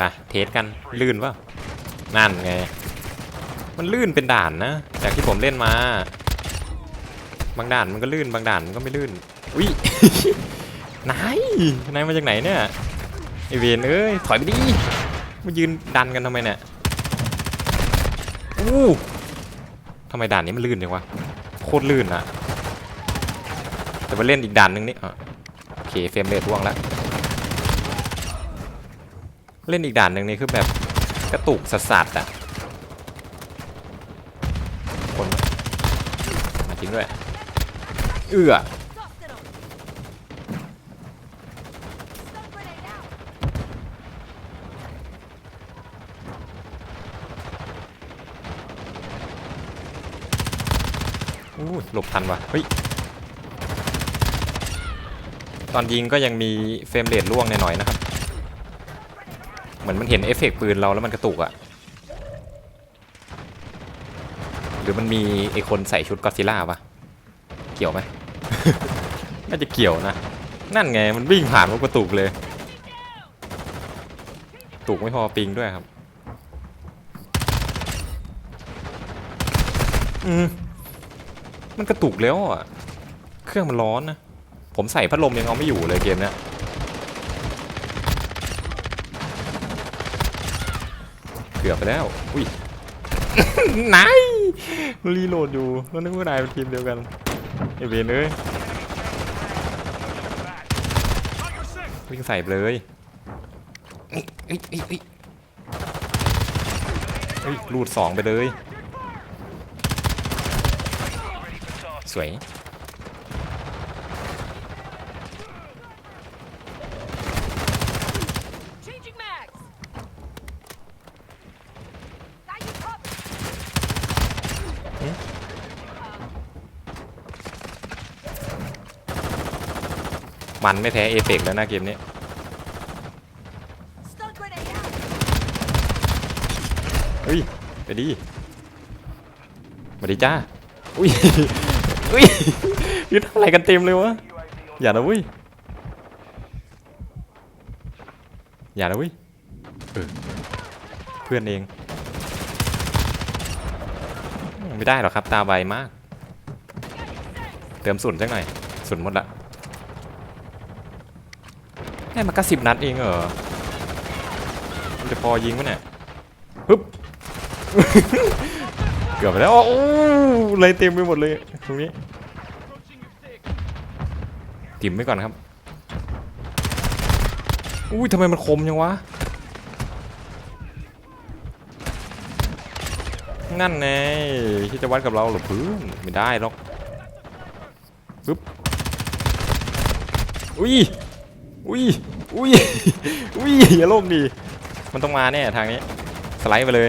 อะเทสกันลื่นปะนั่นไง มันลื่นเป็นด่านนะ จากที่ผมเล่นมา บางด่านมันก็ลื่นบางด่านมันก็ไม่ลื่นอุ้ยนายนายมาจากไหนเนี่ยไอเวนเอ้ยถอยไปดิมายืนดันกันทำไมเนี่ยอู้ทำไมด่านนี้มันลื่นจังวะโคตรลื่นอะแต่มาเล่นอีกด่านหนึงนี่โอเคเฟรมเรทร่วงแล้ว เล่นอีกด่านหนึ่งนี่คือแบบกระตุกสัสๆอะคนมาจริงด้วย เอื้ออู้หลบทันว่ะเฮ้ยตอนยิงก็ยังมีเฟรมเรทร่วงหน่อยๆนะครับ มือนมันเห็นเอฟเฟกต์ปืนเราแล้วมันกระตุกอะหรือมันมีไอคนใส่ชุดกอซิลล่าปะเกี่ยวไหม น่าจะเกี่ยวนะ นั่นไงมันวิ่งผ่านมันกระตุกเลย ตุกไม่พอปิงด้วยครับ อืมมันกระตุกแล้วอะ เครื่องมันร้อนนะ ผมใส่พัดลมยังเอาไม่อยู่เลยเกมเนี้ย กือบไปแล้ว อุ้ยนายรีโหลดอยู่แล้วนึกว่านายเป็นทีมเดียวกันไอเวนเอ้ยวิ่งใส่ไปเลยเอ้ยเอ้ยเอ้ยเอ้ยเฮ้ยรูดสองไปเลย สวย มันไม่แพ้เอเปกแล้วนะเกมนี้ เฮ้ย ไปดีมาดีจ้า อุ้ย อุ้ยยืดอะไรกันเต็มเลยวะ อย่านะเว้ย อย่านะเว้ยเพื่อนเอง ไม่ได้หรอกครับ ตาไวมาก เติมสุนสักหน่อยสุนหมดละแค่มากระสิบนัดเองเหรอมันจะพอยิงวะเนี่ยฮึบเกือบไปแล้วโอ้เลยเต็มไปหมดเลยตรงนี้ติ่มไว้ก่อนครับอุ้ยทำไมมันคมยังวะ นั่นไงที่จะวัดกับเราหรือพื้นไม่ได้หรอกปึ๊บอุ้ยอุ้ยอุ้ยอุ้ยอย่าโลกดีมันต้องมาแน่ทางนี้สไลด์ไปเลย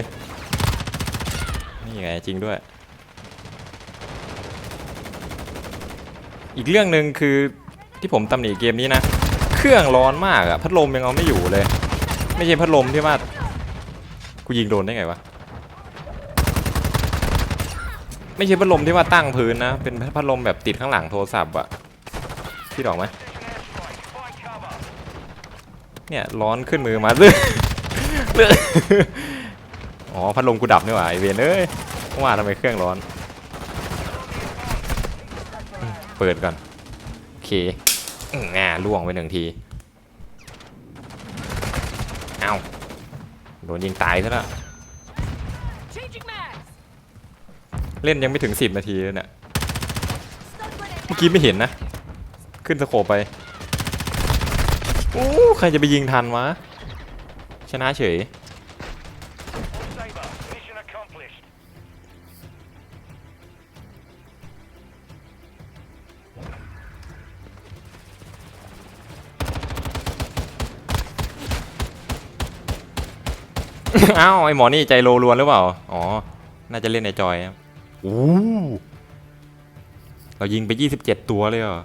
นี่ไงจริงด้วย อีกเรื่องหนึ่งคือที่ผมตำหนิเกมนี้นะ เครื่องร้อนมากอะพัดลมยังเอาไม่อยู่เลย ไม่ใช่พัดลมที่ว่ากูยิงโดนได้ไงวะ ไม่ใช่พัดลมที่ว่าตั้งพื้นนะ เป็นพัดลมแบบติดข้างหลังโทรศัพท์อะพี่ดอกไหมเนี่ยร้อนขึ้นมือมาเรื่อยเรื่อยอ๋อพัดลมกูดับนี่หว่าไอเวนเอ้ยว่าทำไมเครื่องร้อน เปิดก่อนโอเคอืมอ่าล่วงไปหนึ่งทีเอ้าโดนยิงตายซะแล้ว เล่นยังไม่ถึง 10 นาทีเลยเนี่ยเมื่อกี้ไม่เห็นนะ ขึ้นสโคปไปโอ้ใครจะไปยิงทันวะ ชนะเฉย อ้าว ไอหมอนี่ใจโลลวนหรือเปล่า อ๋อ น่าจะเล่นในจอยครับ โอ้เรายิงไปยี่สิบเจ็ดตัวเลยเหรอ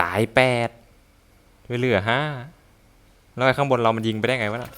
ตายแปดไม่เหลือห้าแล้วไอ้ข้างบนเรามันยิงไปได้ไงวะน่ะ